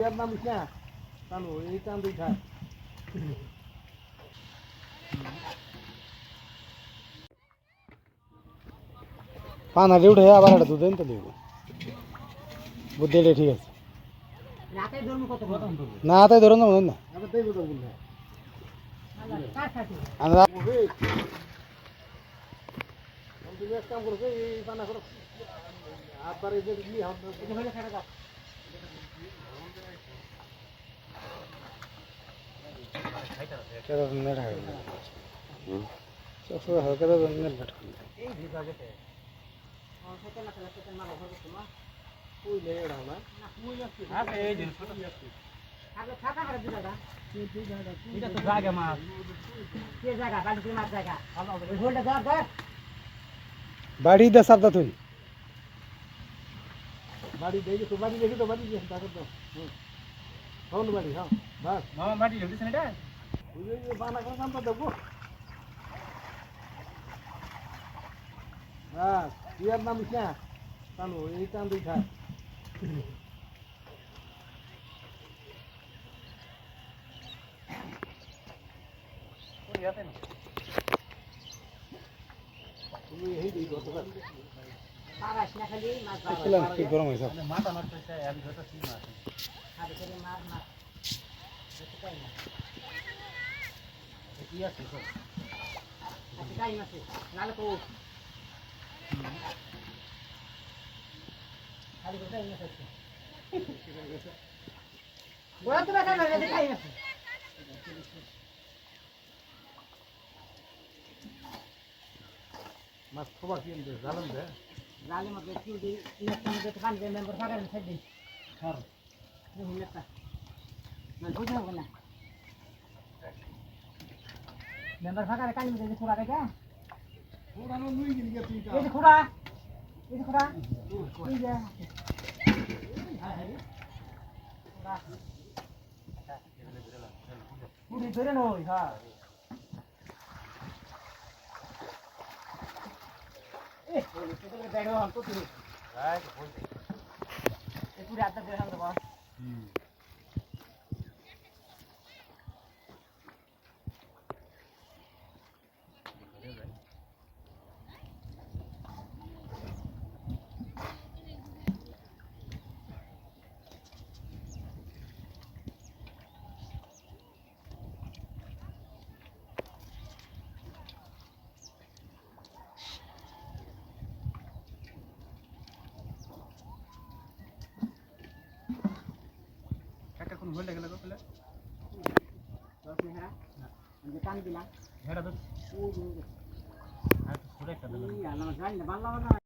এর নাম না টানো এই টান দুই খায় পানাটি উঠে আবার একটা দুধ তো দিব বুদ্ধিটা ঠিক আছে রাতে ধরুন কত কত না তাই ধরুন না মনে না আবার দেই বলতে বললে কার সাথে আমরা ওহে তুমি এক কাম করো এই পানা করো আবার এই যে দিলি আমরা এটা হলে ছেড়ে দাও কেদা নেট হাই সব সময় হালকা দাদা নেট ঘাট এই ভিজা গেছে ও সেটা না খেলা সেটা মারা হবে তোমার কইলে এড়া না না মুই যাচ্ছি আছে এই দিন ছোট আগে থাকা করে দিলাটা এটা তো জায়গা মাছ কে জায়গা বাড়ি মাছ জায়গা ওই হোলটা ধর ধর বাড়ি দে সাবদা তুই বাড়ি দেখি তো বাড়ি দেখি তো বাড়ি দেখি তাকে তো হন বাড়ি হ্যাঁ বাস মামা মাটি ঢুকতেছেন এটা ওই যে পানা করে কামটা দেবো বাস ইয়ার নাম না। টানো এই টান দুই খায় খালি মাছ কি গরম হয়েছে। মাথা সিম আছে খালি করে মাছ মাছ। না কি আছে তো দেখা যাবে দেখাই মাছ মাছ খোবা কিনতে জানেন দে। লালে মধ্যে কি দিই নেক্সট টাইম যেতে পানি দেন মেম্বার ফাগারেন সাইড। দিন হ্যাঁ। দেখুন না বুঝে হবে না। মেম্বার ফাগারে কালি মধ্যে খুঁড়া দেখা? এই যে খুঁড়া এই যে খুঁড়া এই যে। পুরি ধরে নই হ্যাঁ। এ বলি তো তোকে ব্যাগ হল তো তুই এই পুরি আদা ধরে হাম। দেবা কাকা কোন হইলে গেল টান দিলাম।